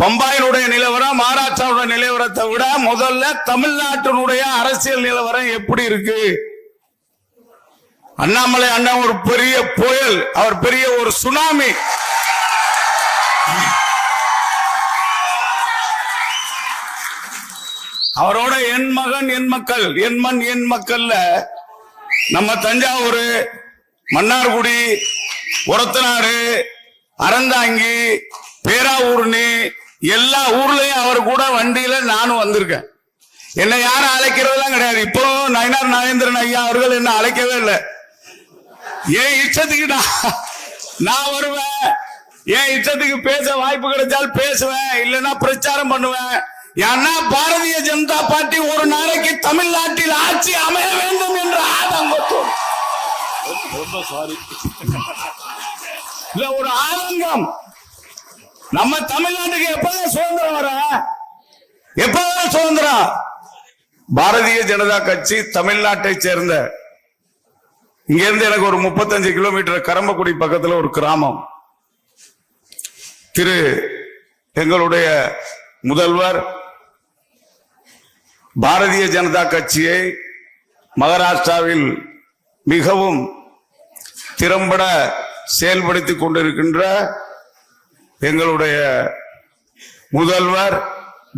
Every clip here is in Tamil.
பம்பாயினுடைய நிலவரம் மகாராஷ்டிராவுடைய நிலவரத்தை விட முதல்ல தமிழ்நாட்டினுடைய அரசியல் நிலவரம் எப்படி இருக்கு? அண்ணாமலை அண்ணா ஒரு பெரிய புயல் அவர் பெரிய ஒரு சுனாமி. அவரோட என் மகன் என் மக்கள் என் மண் என் மக்கள்ல நம்ம தஞ்சாவூர் மன்னார்குடி ஒரத்தநாடு அறந்தாங்கி பேராவூர்னி எல்லா ஊர்லயும் அவர் கூட வண்டியில நானும் வந்திருக்கேன். என்னை யாரும் அழைக்கிறதெல்லாம் கிடையாது. இப்போ நயனார் நாகேந்திரன் ஐயா அவர்கள் என்ன அழைக்கவே இல்லை. ஏன் இஷ்டத்துக்கு நான் நான் வருவேன். ஏன் இஷ்டத்துக்கு பேச வாய்ப்பு கிடைச்சால் பேசுவேன். இல்லைன்னா பிரச்சாரம் பண்ணுவேன். ஏன்னா பாரதிய ஜனதா பார்ட்டி ஒரு நாளைக்கு தமிழ்நாட்டில் ஆட்சி அமைய வேண்டும் என்ற ஆதங்கத்தோடு. ரொம்ப சாரி இல்ல ஒரு ஆதங்கம். நம்ம தமிழ்நாட்டுக்கு எப்பதான் சுதந்திரம் வர எப்பதான் சுதந்திரம்? பாரதிய ஜனதா கட்சி தமிழ்நாட்டை சேர்ந்த இங்க இருந்து எனக்கு ஒரு முப்பத்தஞ்சு கிலோமீட்டர் கரம்பக்குடி பக்கத்துல ஒரு கிராமம். திரு எங்களுடைய முதல்வர் பாரதிய ஜனதா கட்சியை மகாராஷ்டிராவில் மிகவும் திறம்பட செயல்படுத்திக் கொண்டிருக்கின்ற எங்களுடைய முதல்வர்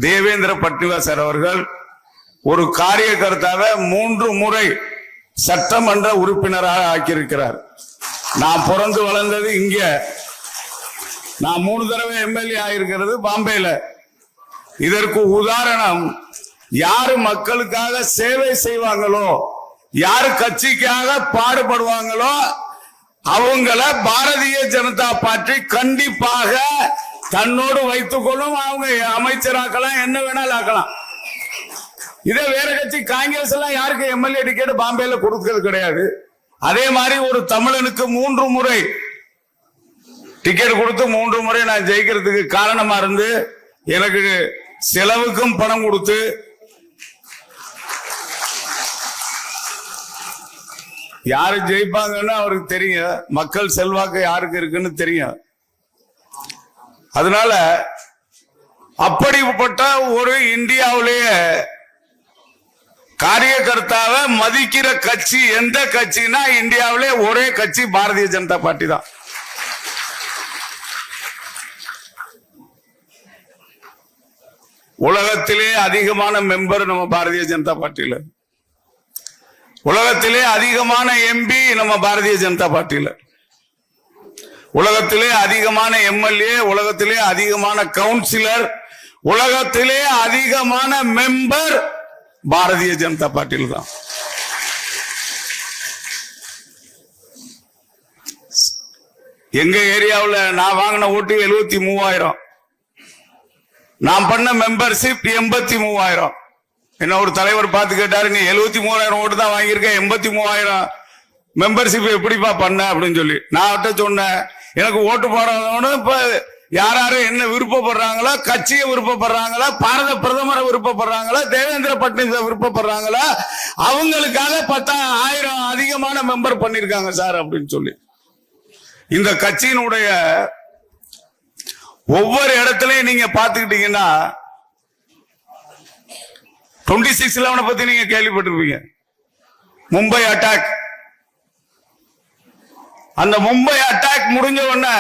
தேவேந்திர பட்னிவாசர் அவர்கள் ஒரு காரியகர்த்தாவை மூன்று முறை சட்டமன்ற உறுப்பினராக ஆக்கியிருக்கிறார். நான் பிறந்து வளர்ந்தது இங்க. நான் மூணு தடவை எம்எல்ஏ ஆயிருக்கிறது பாம்பேல. இதற்கு உதாரணம் யாரு மக்களுக்காக சேவை செய்வாங்களோ யாரு கட்சிக்காக பாடுபடுவாங்களோ அவங்கள பாரதிய ஜனதா பார்ட்டி கண்டிப்பாக தன்னோடு வைத்துக் கொள்ளும். அவங்க அமைச்சராக்கலாம் என்ன வேணாலும் ஆக்கலாம். இதே வேற கட்சி காங்கிரஸ் எல்லாம் யாருக்கு எம்எல்ஏ டிக்கெட் பாம்பேல கொடுக்கிறது கிடையாது. அதே மாதிரி ஒரு தமிழனுக்கு மூன்று முறை டிக்கெட் கொடுத்து மூன்று முறை நான் ஜெயிக்கிறதுக்கு காரணமா இருந்து எனக்கு செலவுக்கும் பணம் கொடுத்து யாரு ஜெயிப்பாங்கன்னு அவருக்கு தெரியும். மக்கள் செல்வாக்கு யாருக்கு இருக்குன்னு தெரியும். அதனால அப்படிப்பட்ட ஒரு இந்தியாவிலேயே காரியகர்த்தாவை மதிக்கிற கட்சி எந்த கட்சினா இந்தியாவிலே ஒரே கட்சி பாரதிய ஜனதா பார்ட்டி தான். உலகத்திலே அதிகமான மெம்பர் நம்ம பாரதிய ஜனதா பார்ட்டியில. உலகத்திலே அதிகமான எம்பி நம்ம பாரதிய ஜனதா பார்ட்டியில. உலகத்திலே அதிகமான எம்எல்ஏ உலகத்திலே அதிகமான கவுன்சிலர் உலகத்திலே அதிகமான மெம்பர் பாரதிய ஜனதா பார்ட்டியில் தான். எங்க ஏரியாவில் நான் வாங்கின ஓட்டு எழுபத்தி மூவாயிரம். நான் பண்ண மெம்பர்ஷிப் எண்பத்தி மூவாயிரம். என்ன ஒரு தலைவர் பார்த்து கேட்டாரு நீ எழுபத்தி மூவாயிரம் ஓட்டு தான் வாங்கியிருக்க எண்பத்தி மூவாயிரம். மெம்பர்ஷிப் எப்படிப்பா பண்ண? அப்படின்னு சொல்லி. நான் அவர்கிட்ட சொன்னேன் எனக்கு ஓட்டு போடாதவனு இப்ப யார் யாரு என்ன விருப்பப்படுறாங்களோ கட்சியை விருப்பப்படுறாங்களா பாரத பிரதமரை விருப்பப்படுறாங்களா தேவேந்திர பட்னவிஸ் விருப்பப்படுறாங்களா அவங்களுக்காக பத்தா ஆயிரம் அதிகமான மெம்பர் பண்ணிருக்காங்க சார் அப்படின்னு சொல்லி. இந்த கட்சியினுடைய ஒவ்வொரு இடத்துலயும் நீங்க பாத்துக்கிட்டீங்கன்னா டுவெண்ட்டி சிக்ஸ் லெவனை பத்தி நீங்க கேள்விப்பட்டிருப்பீங்க. மும்பை அட்டாக் அந்த மும்பை அட்டாக் முடிஞ்ச உடனே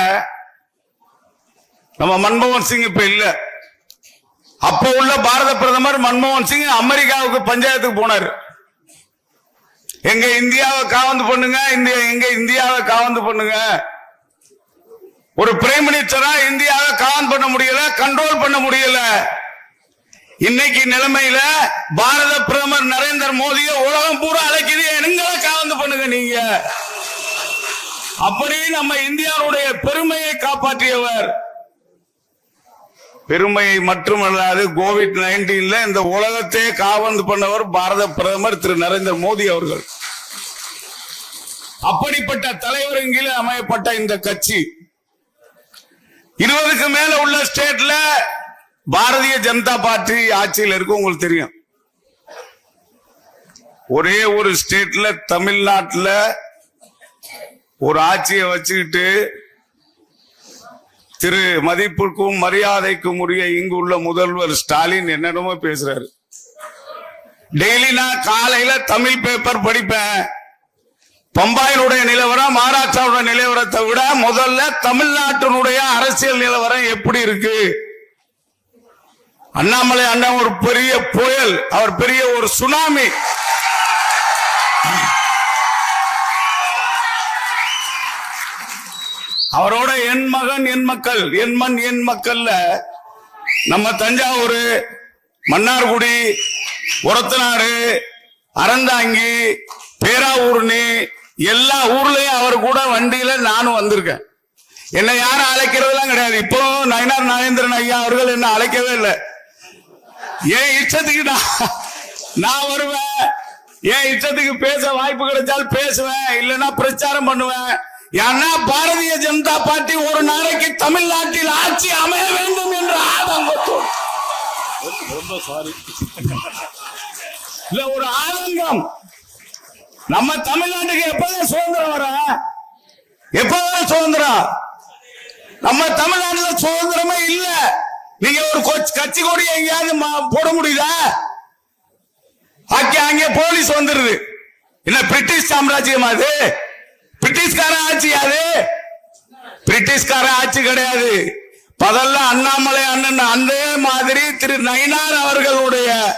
நம்ம மன்மோகன் சிங் இப்ப இல்ல. அப்ப உள்ள பாரத பிரதமர் மன்மோகன் சிங் அமெரிக்காவுக்கு பஞ்சாயத்துக்கு போனார். எங்க இந்தியாவை காவந்து பண்ணுங்க இந்திய எங்க இந்தியாவை காவந்து பண்ணுங்க. ஒரு பிரைம் மினிஸ்டரா இந்தியாவை காவந்து பண்ண முடியல கண்ட்ரோல் பண்ண முடியல. இன்னைக்கு நிலைமையில பாரத பிரதமர் நரேந்திர மோடியை உலகம் பூரா அழைக்குது. எங்களை காவந்து பண்ணுங்க நீங்க. அப்படி நம்ம இந்தியாவுடைய பெருமையை காப்பாற்றியவர். பெருமையை மட்டுமல்லாது கோவிட் நைன்டீன்ல இந்த உலகத்தையே காவந்து பண்ணவர் பாரத பிரதமர் திரு நரேந்திர மோடி அவர்கள். அப்படிப்பட்ட தலைவரின் கீழே அமையப்பட்ட இந்த கட்சி. இருபதுக்கு மேல உள்ள ஸ்டேட்ல பாரதிய ஜனதா பார்ட்டி ஆட்சியில் இருக்கும் உங்களுக்கு தெரியும். ஒரே ஒரு ஸ்டேட்ல தமிழ்நாட்டில் ஒரு ஆட்சியை வச்சுக்கிட்டு திரு மதிப்புக்கும் மரியாதைக்கும் உரிய இங்கு உள்ள முதல்வர் ஸ்டாலின் என்னென்னமோ பேசுறாரு. டெய்லி நான் காலையில தமிழ் பேப்பர் படிப்பேன். பம்பாயினுடைய நிலவரம் மகாராஷ்டிராவுடைய நிலவரத்தை விட முதல்ல தமிழ்நாட்டினுடைய அரசியல் நிலவரம் எப்படி இருக்கு? அண்ணாமலை அண்ணா ஒரு பெரிய புயல் அவர் பெரிய ஒரு சுனாமி. அவரோட என் மகன் என் மக்கள் என் மண் என் மக்கள்ல நம்ம தஞ்சாவூர் மன்னார்குடி உரத்தநாடு அறந்தாங்கி பேராவூர்னி எல்லா ஊர்லயும் அவர் கூட வண்டியில நானும் வந்திருக்கேன். என்னை யாரும் அழைக்கிறதெல்லாம் கிடையாது. இப்போ நயனார் நாகேந்திரன் ஐயா அவர்கள் என்ன அழைக்கவே இல்லை. ஏன் இஷ்டத்துக்கு நான் நான் வருவேன். ஏன் இஷ்டத்துக்கு பேச வாய்ப்பு கிடைச்சால் பேசுவேன். இல்லைன்னா பிரச்சாரம் பண்ணுவேன். ஏன்னா பாரதிய ஜனதா பார்ட்டி ஒரு நாளைக்கு தமிழ்நாட்டில் ஆட்சி அமைய வேண்டும் என்ற ஆதங்கத்தோடு. ரொம்ப சாரி இல்ல ஒரு ஆதங்கம். நம்ம தமிழ்நாட்டுக்கு எப்பதான் சுதந்திரம் வர? எப்பதான் சுதந்திரம்? நம்ம தமிழ்நாட்டுல சுதந்திரமே இல்ல. நீங்க ஒரு கொச்- கட்சி கொடி எங்கேயாவது போட முடியுதா? அங்கே அங்கே போலீஸ் வந்துருது. என்ன பிரிட்டிஷ் சாம்ராஜ்யம் அது? பிரிட்டிஷ்கார ஆட்சி அது? பிரிட்டிஷ்கார ஆட்சி கிடையாது. பதல்ல அண்ணாமலை அண்ணன் அந்த மாதிரி திரு நயினார் அவர்களுடைய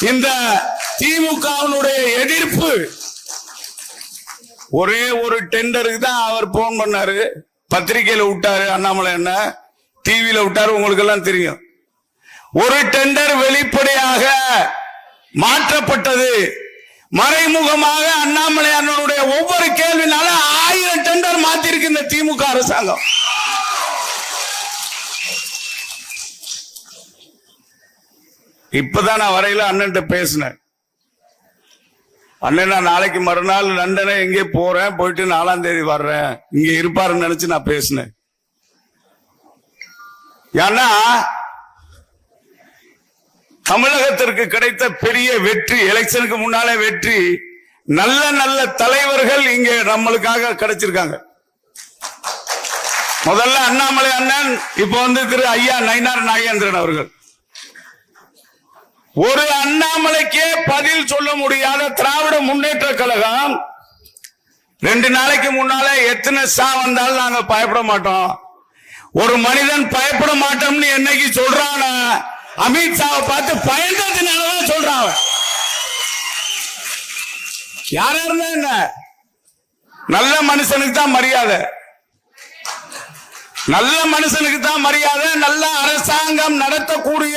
இந்த திமுகவினுடைய எதிர்ப்பு. ஒரே ஒரு டெண்டருக்கு தான் அவர் போன் பண்ணாரு. பத்திரிகையில விட்டாரு அண்ணாமலை அண்ணன். டிவியில விட்டாரு உங்களுக்கு எல்லாம் தெரியும். ஒரு டெண்டர் வெளிப்படையாக மாற்றப்பட்டது. மறைமுகமாக அண்ணாமலை அண்ணனுடைய ஒவ்வொரு கேள்வினால ஆயிரம் டெண்டர் மாத்திருக்கு இந்த திமுக அரசாங்கம். இப்பதான் நான் வரையில அண்ணன் பேசினேன். அண்ணன் நான் நாளைக்கு மறுநாள் லண்டனை எங்கே போறேன் போயிட்டு நாலாம் தேதி வர்றேன். இங்க இருப்பாருன்னு நினைச்சு நான் பேசினேன். ஏன்னா தமிழகத்திற்கு கிடைத்த பெரிய வெற்றி எலெக்ஷனுக்கு முன்னாலே வெற்றி நல்ல நல்ல தலைவர்கள் இங்க நம்மளுக்காக கிடைச்சிருக்காங்க. முதல்ல அண்ணாமலை அண்ணன் இப்ப வந்து திரு ஐயா நயினார் நாகேந்திரன் அவர்கள். ஒரு அண்ணாமலைக்கே பதில் சொல்ல முடியாத திராவிட முன்னேற்ற கழகம் ரெண்டு நாளைக்கு முன்னாலே எத்தனை சா வந்தாலும் நாங்க பயப்பட மாட்டோம். ஒரு மனிதன் பயப்பட மாட்டோம்னு என்னைக்கு சொல்றான? அமித்ஷாவை பார்த்து பயந்ததுனாலதான் சொல்றான் அவன். யாரா இருந்தா என்ன? நல்ல மனுஷனுக்கு தான் மரியாதை. நல்ல மனுஷனுக்கு தான் மரியாதை நல்ல அரசாங்கம் நடத்தக்கூடிய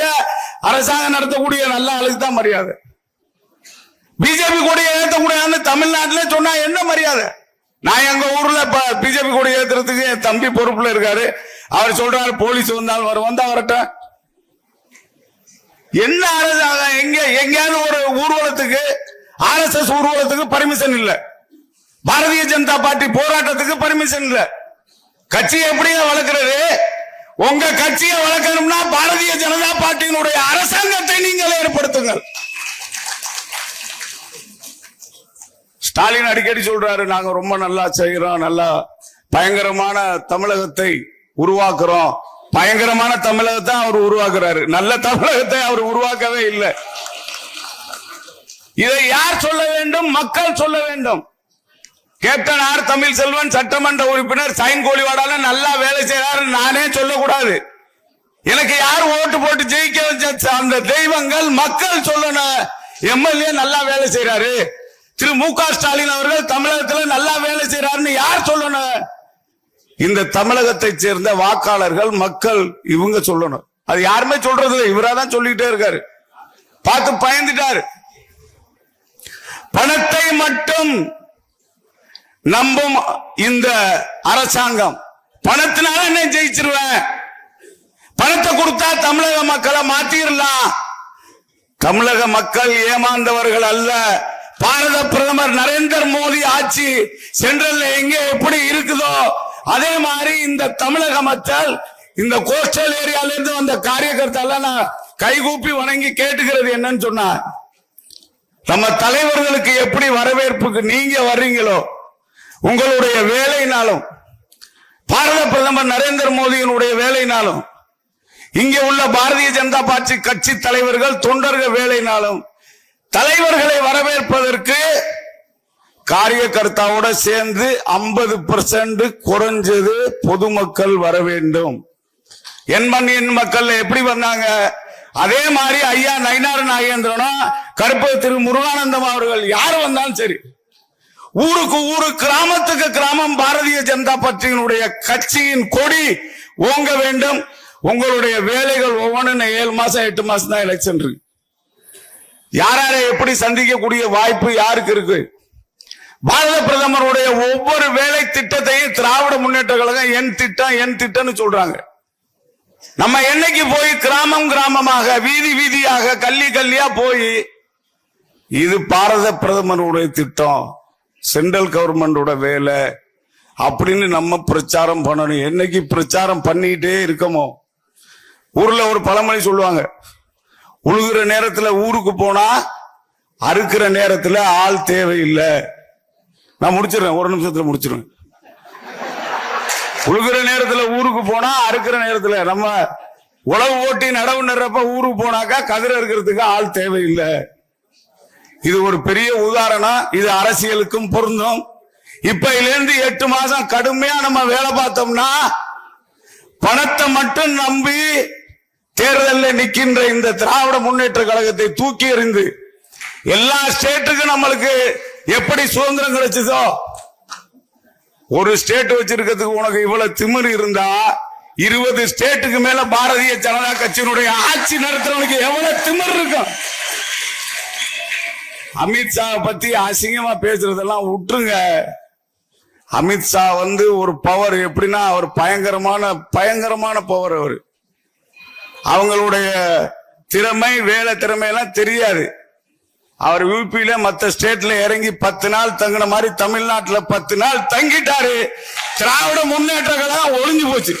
அரசாங்கம் நடத்தக்கூடிய நல்ல ஆளுக்கு தான் மரியாதை. பிஜேபி கூட ஏற்றக்கூடாதுன்னு தமிழ்நாட்டில் சொன்னா என்ன மரியாதை? நான் எங்க ஊர்ல பிஜேபி கூட ஏத்துறதுக்கு என் தம்பி பொறுப்புல இருக்காரு. அவர் சொல்றாரு போலீஸ் வந்தால் வரும். வந்தா வரட்டும் என்ன அரசாங்கம் எங்க எங்கேயாவது ஒரு ஊர்வலத்துக்கு ஆர்எஸ்எஸ் ஊர்வலத்துக்கு பர்மிஷன் இல்ல. பாரதிய ஜனதா பார்ட்டி போராட்டத்துக்கு பர்மிஷன் இல்ல. கட்சியை எப்படியா வளர்க்கிறது? உங்க கட்சியை வளர்க்கணும்னா பாரதிய ஜனதா பார்ட்டியினுடைய அரசாங்கத்தை நீங்கள் ஏற்படுத்துங்கள். ஸ்டாலின் அடிக்கடி சொல்றாரு நாங்க ரொம்ப நல்லா செய்யறோம் நல்லா பயங்கரமான தமிழகத்தை உருவாக்குறோம். பயங்கரமான தமிழகத்தை அவர் உருவாக்குறாரு. நல்ல தமிழகத்தை அவர் உருவாக்கவே இல்லை. இதை யார் சொல்ல வேண்டும்? மக்கள் சொல்ல வேண்டும். கேப்டன் ஆர் தமிழ் செல்வன் சட்டமன்ற உறுப்பினர் சைன் கோழிவாடால நல்லா வேலை செய்யறாரு நானே சொல்லக்கூடாது. எனக்கு யார் ஓட்டு போட்டு ஜெயிக்க வச்ச அந்த தெய்வங்கள் மக்கள் சொல்லணும் எம்எல்ஏ நல்லா வேலை செய்யறாரு திரு மு க ஸ்டாலின் அவர்கள் தமிழகத்துல நல்லா வேலை செய்யறாருன்னு யார் சொல்லணும் இந்த தமிழகத்தை சேர்ந்த வாக்காளர்கள் மக்கள் இவங்க சொல்லணும். அது யாருமே சொல்றது இல்லை. இவராதான் சொல்லிட்டே இருக்காரு. பார்த்து பயந்துட்டாரு. பணத்தை மட்டும் நம்பும் இந்த அரசாங்கம். பணத்தினால என்ன ஜெயிச்சிருவேன்? பணத்தை கொடுத்தா தமிழக மக்களை மாத்திரலாம். தமிழக மக்கள் ஏமாந்தவர்கள் அல்ல. பாரத பிரதமர் நரேந்திர மோடி ஆட்சி சென்ட்ரல்ல எங்க எப்படி இருக்குதோ அதே மாதிரி இந்த தமிழக மக்கள் இந்த கோஸ்டல் ஏரியால இருந்து வந்த காரியகர்த்தால நான் கைகூப்பி வணங்கி கேட்டுக்கிறது என்னன்னு சொன்னா நம்ம தலைவர்களுக்கு எப்படி வரவேற்புக்கு நீங்க வர்றீங்களோ உங்களுடைய வேலைனாலும் பாரத பிரதமர் நரேந்திர மோடியினுடைய வேலைனாலும் இங்கே உள்ள பாரதிய ஜனதா பார்ட்டி கட்சி தலைவர்கள் தொண்டர்கள் வேலைனாலும் தலைவர்களை வரவேற்பதற்கு காரியகர்த்தாவோட சேர்ந்து ஐம்பது பர்சன்ட் குறைஞ்சது பொதுமக்கள் வர வேண்டும். என் மண் என் மக்கள் எப்படி வந்தாங்க? அதே மாதிரி ஐயா நயினார் நாகேந்திரனும் கருப்பு திரு முருகானந்தம் அவர்கள் யார் வந்தாலும் சரி ஊருக்கு ஊரு கிராமத்துக்கு கிராமம் பாரதிய ஜனதா பார்ட்டியினுடைய கட்சியின் கொடி ஓங்க வேண்டும். உங்களுடைய வேலைகள் ஒவ்வொன்று ஏழு மாசம் எட்டு மாசம் தான் எலெக்ஷன் இருக்கு. யார் யாரை எப்படி சந்திக்கக்கூடிய வாய்ப்பு யாருக்கு இருக்கு? பாரத பிரதமருடைய ஒவ்வொரு வேலை திட்டத்தையும் திராவிட முன்னேற்ற கழகம் என் திட்டம் என் திட்டம்னு சொல்றாங்க. நம்ம என்னைக்கு போய் கிராமம் கிராமமாக வீதி வீதியாக கல்லி கல்லியா போய் இது பாரத பிரதமருடைய திட்டம் சென்ட்ரல் கவர்மெண்டோட வேலை அப்படின்னு நம்ம பிரச்சாரம் பண்ணணும். என்னைக்கு பிரச்சாரம் பண்ணிக்கிட்டே இருக்கமோ ஊர்ல ஒரு பழமொழி சொல்லுவாங்க. உழுகுற நேரத்துல ஊருக்கு போனா அறுக்கிற நேரத்துல ஆள் தேவையில்லை. நான் முடிச்சிடுறேன் ஒரு நிமிஷத்துல முடிச்சிருவேன் உழுகிற நேரத்துல ஊருக்கு போனா அறுக்கிற நேரத்துல நம்ம உழவு ஓட்டி நடவு நடுறப்ப ஊருக்கு போனாக்கா கதிர இருக்கிறதுக்கு ஆள் தேவையில்லை. இது ஒரு பெரிய உதாரணம். இது அரசியலுக்கும் பொருந்தும். இப்ப இருந்து எட்டு மாசம் கடுமையா நம்ம வேலை பார்த்தோம்னா பணத்தை மட்டும் நம்பி தேர்தலில் நிற்கின்ற இந்த திராவிட முன்னேற்ற கழகத்தை தூக்கி எறிந்து எல்லா ஸ்டேட்டுக்கும் நம்மளுக்கு எப்படி சுதந்திரம் கிடைச்சதோ? ஒரு ஸ்டேட் வச்சிருக்கிறதுக்கு உனக்கு இவ்வளவு திமிர் இருந்தா இருபது ஸ்டேட்டுக்கு மேல பாரதிய ஜனதா கட்சியினுடைய ஆட்சி நடத்துறவனுக்கு எவ்வளவு திமிர் இருக்கும்? அமித்ஷா பத்தி அசிங்கமா பேசுறதெல்லாம் விட்டுருங்க. அமித்ஷா வந்து ஒரு பவர் எப்படின்னா அவர் பயங்கரமான பயங்கரமான பவர் அவர். அவங்களுடைய திறமை வேலை திறமை எல்லாம் தெரியாது. அவர் யூபியில மத்த ஸ்டேட்ல இறங்கி பத்து நாள் தங்கின மாதிரி தமிழ்நாட்டுல பத்து நாள் தங்கிட்டாரு. திராவிட முன்னேற்ற கழகம் ஒளிஞ்சு போச்சு.